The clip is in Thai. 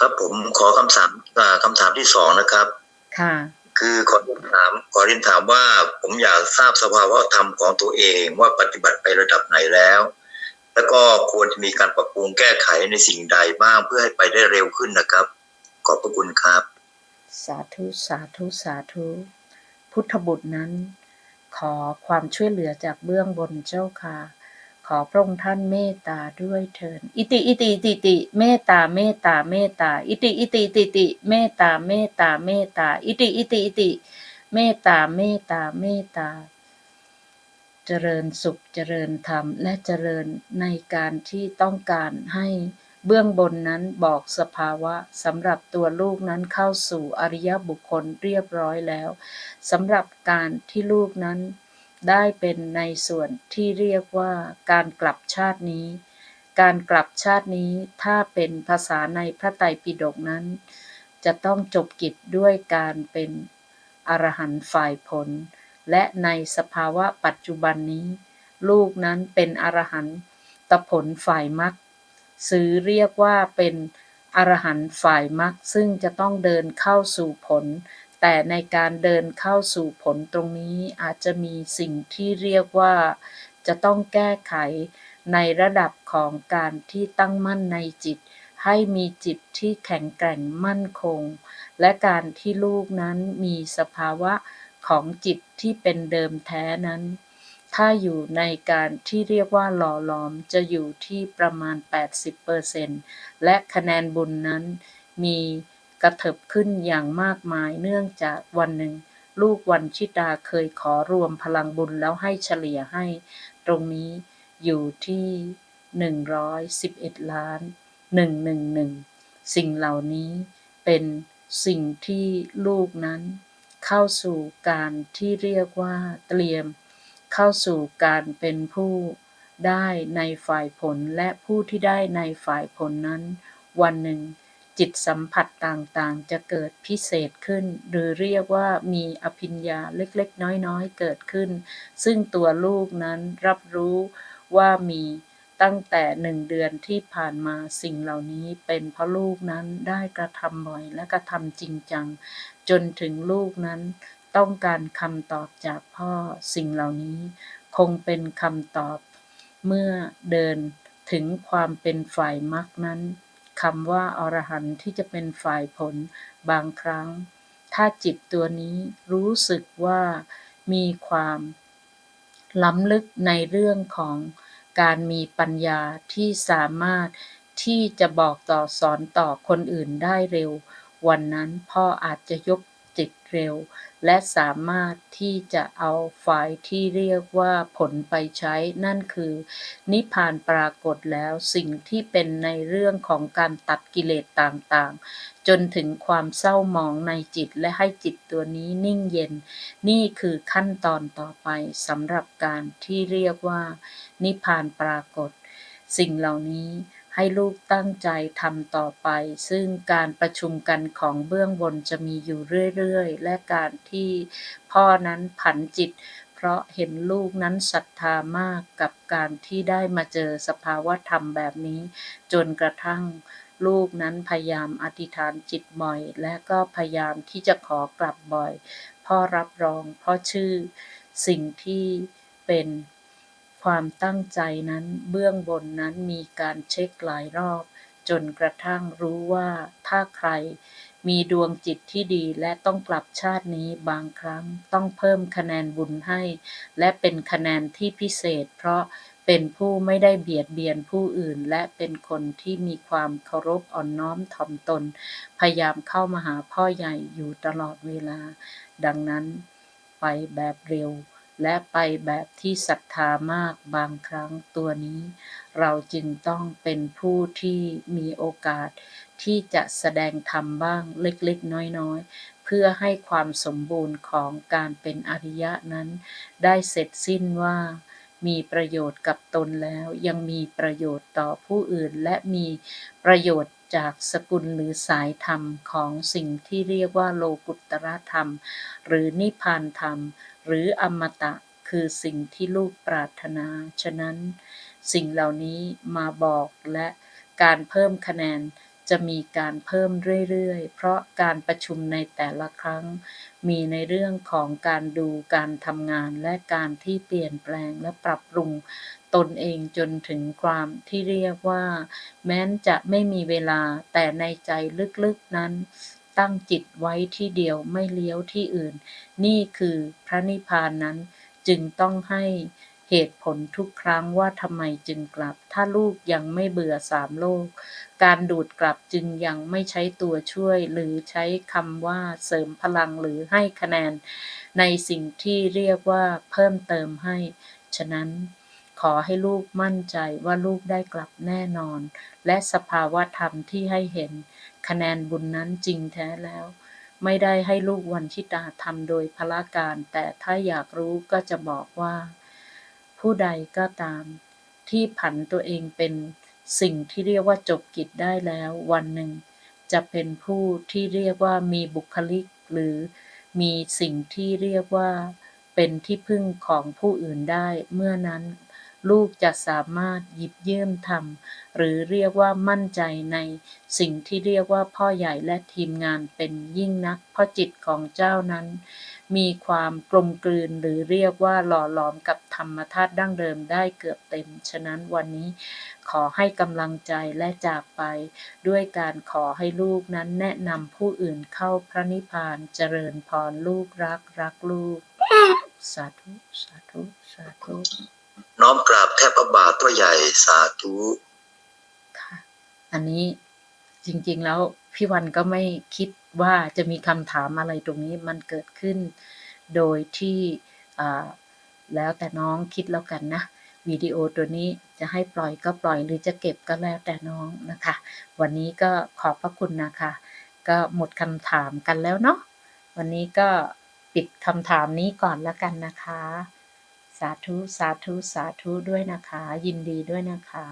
ครับผมขอคำถามอ่าคำถามที่สองนะครับ ค่ะ คือขอเรียนถามขอเรียนถามว่าผมอยากทราบสภาวะธรรมของตัวเองว่าปฏิบัติไประดับไหนแล้ว แล้วก็ควรจะมีการปรับปรุงแก้ไขในสิ่งใดบ้างเพื่อให้ไปได้เร็วขึ้นนะครับ ขอบพระคุณครับ สาธุสาธุสาธุพุทธบุตรนั้น ขอความช่วยเหลือจากเบื้องบนเจ้าค่ะข อพระองค์ท่านเมตตาด้วยเถิดอิติอิติอิติติเมตตาเมตตาเมตตาอิติอิติอิติติเมตตาเมตตาเมตตาอิติอิติอิติเมตตาเมตตาเมตตา เจริญสุขเจริญธรรมและเจริญในการที่ต้องการให้เบื้องบนนั้นบอกสภาวะสำหรับตัวลูกนั้นเข้าสู่อริยบุคคลเรียบร้อยแล้วสำหรับการที่ลูกนั้น ได้เป็นในส่วนที่เรียกว่าการกลับชาตินี้ การกลับชาตินี้ถ้าเป็นภาษาในพระไตรปิฎกนั้น จะต้องจบกิจด้วยการเป็นอรหันต์ฝ่ายผล และในสภาวะปัจจุบันนี้ ลูกนั้นเป็นอรหันตผลฝ่ายมรรคซื้อเรียกว่าเป็นอรหันต์ฝ่ายมรรคซึ่งจะต้องเดินเข้าสู่ผล แต่ในการเดินเข้าสู่ผลตรงนี้อาจจะมีสิ่งที่เรียกว่า จะต้องแก้ไขในระดับของการที่ตั้งมั่นในจิต ให้มีจิตที่แข็งแกร่งมั่นคง และการที่ลูกนั้นมีสภาวะของจิตที่เป็นเดิมแท้นั้น ถ้าอยู่ในการที่เรียกว่าหล่อหลอมจะอยู่ที่ประมาณ 80%และคะแนนบุญนั้นมี กระเถิบขึ้นอย่างมากมายเนื่องจากวันหนึ่ง ลูกวันชิตาเคยขอรวมพลังบุญแล้วให้เฉลี่ยให้ ตรงนี้อยู่ที่ 111 ล้าน 111 สิ่งเหล่านี้เป็นสิ่งที่ลูกนั้น เข้าสู่การที่เรียกว่าเตรียม เข้าสู่การเป็นผู้ได้ในฝ่ายผลและผู้ที่ได้ในฝ่ายผลนั้น วันหนึ่ง จิตสัมผัสต่างๆ จะเกิดพิเศษขึ้น หรือเรียกว่ามีอภิญญาเล็กๆ น้อยๆ เกิดขึ้น ซึ่งตัวลูกนั้นรับรู้ว่ามีตั้งแต่หนึ่งเดือนที่ผ่านมาสิ่งเหล่านี้เป็นเพราะลูกนั้นได้กระทำบ่อยและกระทำจริงจัง จนถึงลูกนั้นต้องการคำตอบจากพ่อสิ่งเหล่านี้ คงเป็นคำตอบเมื่อเดินถึงความเป็นฝ่ายมรรคนั้น คำว่าอรหันต์ที่จะเป็นฝ่ายผลบางครั้ง ถ้าจิตตัวนี้รู้สึกว่ามีความล้ำลึกในเรื่องของการมีปัญญาที่สามารถที่จะบอกต่อสอนต่อคนอื่นได้เร็ว วันนั้นพ่ออาจจะยก จิตเร็ว และสามารถที่จะเอาฝ่ายที่เรียกว่าผลไปใช้ นั่นคือ นิพพานปรากฏแล้วสิ่งที่เป็นในเรื่องของการตัดกิเลสต่างๆ จนถึงความเศร้าหมองในจิตและให้จิตตัวนี้นิ่งเย็น นี่คือขั้นตอนต่อไปสำหรับการที่เรียกว่า นิพพานปรากฏ สิ่งเหล่านี้ ให้ลูกตั้งใจทำต่อไป ซึ่งการประชุมกันของเบื้องบนจะมีอยู่เรื่อยๆ และการที่พ่อนั้นผันจิต เพราะเห็นลูกนั้นศรัทธามากกับการที่ได้มาเจอสภาวะธรรมแบบนี้ จนกระทั่งลูกนั้นพยายามอธิษฐานจิตบ่อย และก็พยายามที่จะขอกลับบ่อย พ่อรับรอง เพ่อชื่อสิ่งที่เป็น ความตั้งใจนั้นเบื้องบนนั้นมีการเช็คหลายรอบ จนกระทั่งรู้ว่าถ้าใครมีดวงจิตที่ดีและต้องกลับชาตินี้บางครั้งต้องเพิ่มคะแนนบุญให้ และเป็นคะแนนที่พิเศษ เพราะเป็นผู้ไม่ได้เบียดเบียนผู้อื่น และเป็นคนที่มีความเคารพอ่อนน้อมถ่อมตน พยายามเข้ามาหาพ่อใหญ่อยู่ตลอดเวลา ดังนั้นไปแบบเร็ว และไปแบบที่ศรัทธามากบางครั้งตัวนี้ เราจึงต้องเป็นผู้ที่มีโอกาส ที่จะแสดงธรรมบ้างเล็กๆ น้อยๆ เพื่อให้ความสมบูรณ์ของการเป็นอริยะนั้น ได้เสร็จสิ้นว่ามีประโยชน์กับตนแล้วยังมีประโยชน์ต่อผู้อื่นและมีประโยชน์จากสกุลหรือสายธรรมของสิ่งที่เรียกว่าโลกุตตรธรรม หรือนิพพานธรรม หรืออมตะคือสิ่งที่ลูกปรารถนา ฉะนั้น สิ่งเหล่านี้มาบอกและการเพิ่มคะแนนจะมีการเพิ่มเรื่อยๆ เพราะการประชุมในแต่ละครั้ง มีในเรื่องของการดูการทำงานและการที่เปลี่ยนแปลงและปรับปรุง ตนเองจนถึงความที่เรียกว่า แม้นจะไม่มีเวลาแต่ในใจลึกๆนั้น ตั้งจิตไว้ที่เดียวไม่เลี้ยวที่อื่น นี่คือพระนิพพานนั้นจึงต้องให้เหตุผลทุกครั้งว่าทำไมจึงกลับ ถ้าลูกยังไม่เบื่อสามโลก การดูดกลับจึงยังไม่ใช้ตัวช่วย หรือใช้คำว่าเสริมพลังหรือให้คะแนน ในสิ่งที่เรียกว่าเพิ่มเติมให้ ฉะนั้นขอให้ลูกมั่นใจว่าลูกได้กลับแน่นอน และสภาวะธรรมที่ให้เห็น คะแนนบุญนั้นจริงแท้แล้ว ไม่ได้ให้ลูกวันชิตาทำโดยพละการ แต่ถ้าอยากรู้ก็จะบอกว่า ผู้ใดก็ตาม ที่ผันตัวเองเป็นสิ่งที่เรียกว่าจบกิจได้แล้ว วันหนึ่ง จะเป็นผู้ที่เรียกว่ามีบุคลิก หรือมีสิ่งที่เรียกว่า เป็นที่พึ่งของผู้อื่นได้เมื่อนั้น ลูกจะสามารถหยิบยื่นทำหรือเรียกว่ามั่นใจในสิ่งที่เรียกว่าพ่อใหญ่และทีมงานเป็นยิ่งนัก เพราะจิตของเจ้านั้น มีความกลมกลืนหรือเรียกว่าหล่อหลอมกับธรรมธาตุดั้งเดิมได้เกือบเต็ม ฉะนั้นวันนี้ขอให้กำลังใจและจากไป ด้วยการขอให้ลูกนั้นแนะนำผู้อื่นเข้าพระนิพพานเจริญพรลูกรักรักลูก สาธุ สาธุ สาธุ น้อมกราบแทบพระบาทตัวใหญ่สาธุค่ะ อันนี้จริงๆแล้วพี่วันก็ไม่คิดว่าจะมีคำถามอะไรตรงนี้มันเกิดขึ้น โดยที่แล้วแต่น้องคิดแล้วกันนะวิดีโอตัวนี้จะให้ปล่อยก็ปล่อยหรือจะเก็บก็แล้วแต่น้องนะคะ วันนี้ก็ขอบพระคุณนะคะ ก็หมดคำถามกันแล้วเนาะวันนี้ก็ปิดคำถามนี้ก่อนแล้วกันนะคะ สาธุ สาธุ สาธุด้วยนะคะ ยินดีด้วยนะคะ